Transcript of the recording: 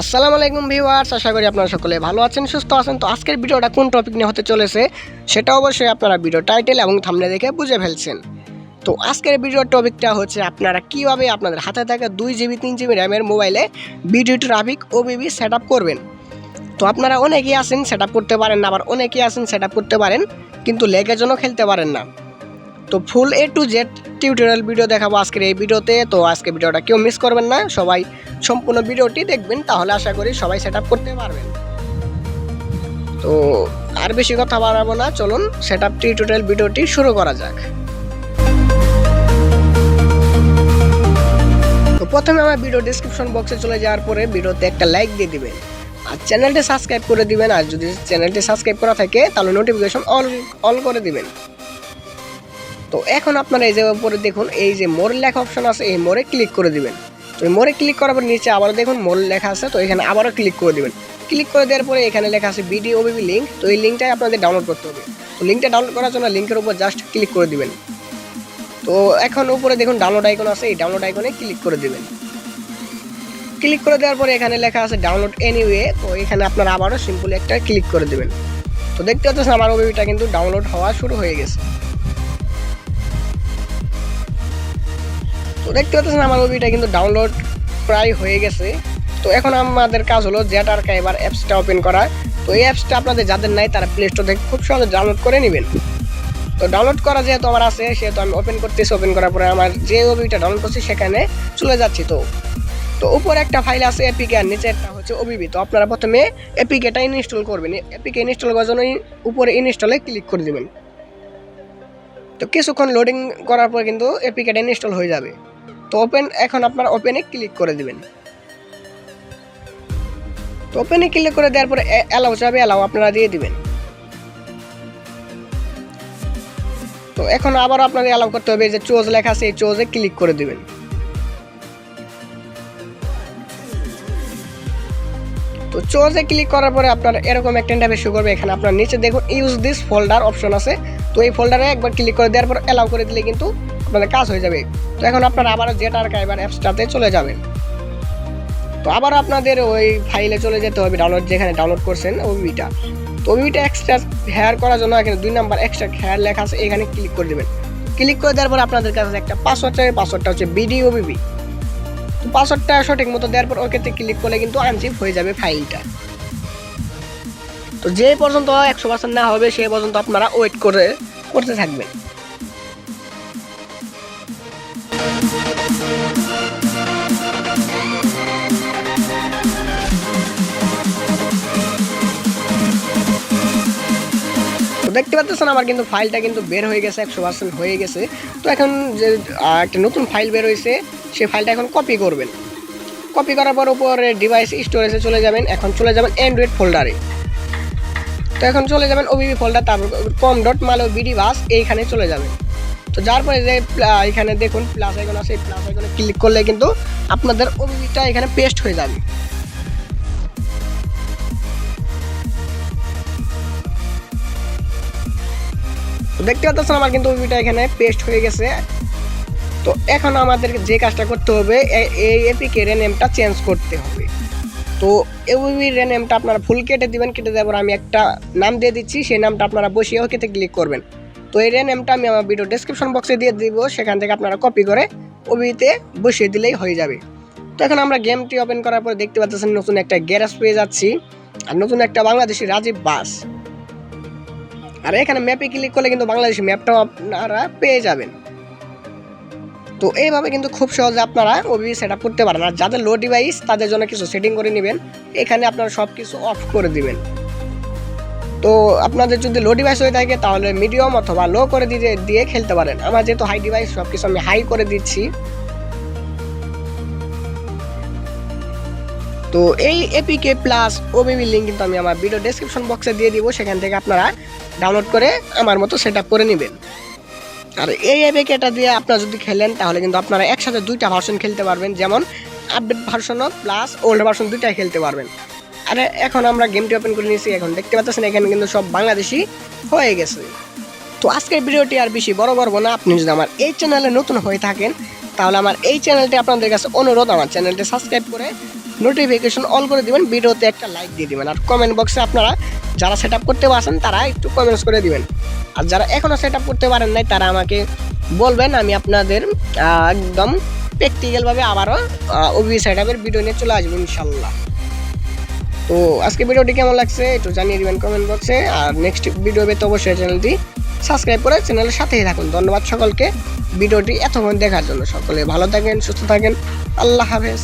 আসসালামু আলাইকুম ভিউয়ার্স, আশা করি আপনারা সকলে ভালো আছেন, সুস্থ আছেন। তো আজকের ভিডিওটা কোন টপিক নিয়ে হতে চলেছে, সেটা অবশ্যই আপনারা ভিডিও টাইটেল এবং থামনে দেখে বুঝে ফেলছেন। তো আজকের ভিডিওর টপিকটা হচ্ছে আপনারা কীভাবে আপনাদের হাতে থাকা দুই জিবি তিন জিবি র্যামের মোবাইলে ভিডিও ট্রাফিক ও বিবি সেট করবেন। তো আপনারা অনেকেই আছেন সেট আপ করতে পারেন না, আবার অনেকেই আছেন সেট আপ করতে পারেন, কিন্তু লেগের জন্য খেলতে পারেন না। তো full A to Z tutorial video দেখাবো আজকের এই ভিডিওতে। তো আজকে ভিডিওটা কেউ মিস করবেন না। সবাই সম্পূর্ণ ভিডিওটি দেখবেন। তাহলে আশা করি সবাই সেট করতে পারবেন। তো আর বেশি কথা বাড়াবো না। চলুন সেট আপ টিউটোরিয়াল ভিডিওটি শুরু করা যাক। তো প্রথমে আমার ভিডিও ডিসক্রিপশন বক্সে চলে যাওয়ার পরে ভিডিওতে একটা লাইক দিয়ে দিবেন। আর চ্যানেলটি সাবস্ক্রাইব করে দিবেন। আর যদি চ্যানেলটি সাবস্ক্রাইব করা থাকে, তাহলে নোটিফিকেশন অল অল করে দিবেন। তো এখন আপনারা এই যে উপরে দেখুন, এই যে মোর লেখা অপশন আছে, এই মোরে ক্লিক করে দিবেন। তো মোরে ক্লিক করার পর নিচে আবারও দেখুন মোর লেখা আছে, তো এখানে আবারও ক্লিক করে দিবেন। ক্লিক করে দেওয়ার পরে এখানে লেখা আছে ভিডিও ওবিবি লিঙ্ক তো এই লিঙ্কটাই আপনাদের ডাউনলোড করতে হবে। তো লিঙ্কটা ডাউনলোড করার জন্য লিঙ্কের উপর জাস্ট ক্লিক করে দিবেন। তো এখন উপরে দেখুন ডাউনলোড আইকন আছে, এই ডাউনলোড আইকনে ক্লিক করে দিবেন। ক্লিক করে দেওয়ার পরে এখানে লেখা আছে ডাউনলোড এনিওয়ে তো এখানে আপনারা আবারও সিম্পলি একটা ক্লিক করে দিবেন। তো দেখতে পাচ্ছেন, আমার ওবিবিটা কিন্তু ডাউনলোড হওয়া শুরু হয়ে গেছে। তো দেখতে পাচ্ছেন আমার মুভিটা কিন্তু ডাউনলোড প্রায় হয়ে গেছে। তো এখন আমাদের কাজ হলো জেট আর্কাইভার অ্যাপসটা ওপেন করা। তো এই অ্যাপসটা আপনাদের যাদের নাই তারা প্লে স্টোর থেকে খুব সহজে ডাউনলোড করে নেবেন। তো ডাউনলোড করা যেহেতু আমার আছে, সেহেতু আমি ওপেন করতেছি। ওপেন করার পরে আমার যে ওবিটা ডাউনলোড করছি, সেখানে চলে যাচ্ছি তো। তো উপরে একটা ফাইল আছে এপিকে আর নিচে একটা হচ্ছে ওবিবি তো আপনারা প্রথমে এপিকেটা ইনস্টল করবেন। এপিকে ইনস্টল করার জন্য উপরে ইনস্টলে ক্লিক করে দেবেন। তো কিছুক্ষণ লোডিং করার পর কিন্তু এপিকেটা ইনস্টল হয়ে যাবে। তো ওপেন এখন আপনার ওপেনে ক্লিক করে দিবেন। তো ওপেনে ক্লিক করে দেওয়ার পরে অ্যালাউ যাবে অ্যালাউ আপনারা দিয়ে দিবেন। তো এখন আবার আপনাদের অ্যালাউ করতে হবে যে চোজ লেখা আছে, এই চোজে ক্লিক করে দিবেন। তো চোজে ক্লিক করার পরে আপনার এরকম একটা ইন্টারফেস শুরু করবে, এখানে আপনার নিচে দেখুন ইউজ দিস ফোল্ডার অপশন আছে। তো এই ফোল্ডারে একবার ক্লিক করে দেওয়ার পর অ্যালাউ করে দিলে কিন্তু আপনাদের কাজ হয়ে যাবে। তো এখন আপনারা আবার জেট আর্কাইভার অ্যাপসটাতে চলে যাবেন। তো আবার আপনাদের ওই ফাইলে চলে যেতে হবে ডাউনলোড যেখানে ডাউনলোড করছেন ওবিটা তো ওবিটা এক্সট্রা হেয়ার করার জন্য এখানে দুই নাম্বার এক্সট্রা হেয়ার লেখা আছে, এখানে ক্লিক করে দেবেন। ক্লিক করে দেওয়ার পর আপনাদের কাছে একটা পাসওয়ার্ড চাই পাসওয়ার্ডটা হচ্ছে বিডি ওবিবি তো পাসওয়ার্ডটা সঠিক মতো দেওয়ার পর ওকেতে ক্লিক করলে কিন্তু আনচিপ হয়ে যাবে ফাইলটা তো যে পর্যন্ত একশো পার্সেন্ট না হবে সে পর্যন্ত আপনারা ওয়েট করে, করতে থাকবেন। দেখতে পাচ্ছেন, আমার কিন্তু ফাইলটা কিন্তু বের হয়ে গেছে, একশো পার্সেন্ট হয়ে গেছে। তো এখন যে একটা নতুন ফাইল বের হয়েছে সেই ফাইলটা এখন কপি করবেন। কপি করার পর উপরে ডিভাইস স্টোরেজে চলে যাবেন, এখন চলে যাবেন অ্যান্ড্রয়েড ফোল্ডারে তো এখন চলে যাবেন ওবিবি ফোল্ডার তারপর কম ডট মালো বিডি বাস এইখানে চলে যাবেন। তো যার পরে যে এখানে দেখুন প্লাস আইকন আছে প্লাস আইকনে ক্লিক করলে কিন্তু আপনাদের ওবিবিটা এখানে পেস্ট হয়ে যাবে। দেখতে পাচ্ছেন আমার কিন্তু ওবিবিটা এখানে পেস্ট হয়ে গেছে। তো এখন আমাদের যে কাজটা করতে হবে এই এপিকে নেমটা চেঞ্জ করতে হবে। তো এবিবি নেমটা আপনারা ফুল কেটে দিবেন, কেটে দেওয়ার আমি একটা নাম দিয়ে দিচ্ছি, সেই নামটা আপনারা বসিয়ে ওকেতে ক্লিক করবেন। তো এই নেমটা আমি আমার ভিডিও ডেসক্রিপশন বক্সে দিয়ে দিব, সেখান থেকে আপনারা কপি করে ওবিতে বসিয়ে দিলেই হয়ে যাবে। তো এখন আমরা গেমটি ওপেন করার পর দেখতে পাচ্ছেন নতুন একটা গ্যারেজ পেয়ে যাচ্ছি, আর নতুন একটা বাংলাদেশি রাজীব বাস। আর এখানে ম্যাপে ক্লিক করলে কিন্তু বাংলাদেশি ম্যাপটাও আপনারা পেয়ে যাবেন। তো এইভাবে কিন্তু খুব সহজে আপনারা ওবি সেট আপ করতে পারেন। আর যাদের লো ডিভাইস তাদের জন্য কিছু সেটিং করে নেবেন। এখানে আপনারা সব কিছু অফ করে দিবেন। তো আপনাদের যদি লো ডিভাইস হয়ে থাকে, তাহলে মিডিয়াম অথবা লো করে দিয়ে দিয়ে খেলতে পারেন। আমার যেহেতু হাই ডিভাইস সব কিছু আমি হাই করে দিচ্ছি। তো এই এপিকে প্লাস ওবিবি লিঙ্ক কিন্তু আমি আমার ভিডিও ডেসক্রিপশন বক্সে দিয়ে দিব, সেখান থেকে আপনারা ডাউনলোড করে আমার মতো সেট করে নেবেন। আর এই এপিকেটা দিয়ে আপনারা যদি খেলেন, তাহলে কিন্তু আপনারা একসাথে দুইটা ভার্সন খেলতে পারবেন, যেমন আপডেট ভার্সনও প্লাস ওল্ড ভার্সন দুইটাই খেলতে পারবেন। আর এখন আমরা গেমটি ওপেন করে নিয়েছি, এখন দেখতে পাচ্ছেন এখানে কিন্তু সব বাংলাদেশি হয়ে গেছে। তো আজকের ভিডিওটি আর বেশি বড় করব না, আপনি যদি আমার এই চ্যানেলে নতুন হয়ে থাকেন, তাহলে আমার এই চ্যানেলটি আপনাদের কাছে অনুরোধ, আমার চ্যানেলটি সাবস্ক্রাইব করে নোটিফিকেশন অল করে দিবেন, ভিডিওতে একটা লাইক দিয়ে দিবেন। আর কমেন্ট বক্সে আপনারা যারা সেট করতে পারছেন তারা একটু কমেন্টস করে দিবেন। আর যারা এখনও সেট করতে পারেন নাই, তারা আমাকে বলবেন, আমি আপনাদের একদম প্র্যাকটিক্যালভাবে আবারও ওবি সেট ভিডিও নিয়ে চলে আসব ইনশাল্লাহ। তো আজকে ভিডিওটি কেমন লাগছে, একটু জানিয়ে দিবেন কমেন্ট বক্সে আর নেক্সট ভিডিও পেতে অবশ্যই চ্যানেলটি সাবস্ক্রাইব করে চ্যানেলের সাথেই থাকুন। ধন্যবাদ সকলকে ভিডিওটি এতক্ষণ দেখার জন্য। সকলে ভালো থাকেন, সুস্থ থাকেন। আল্লাহ হাফেজ।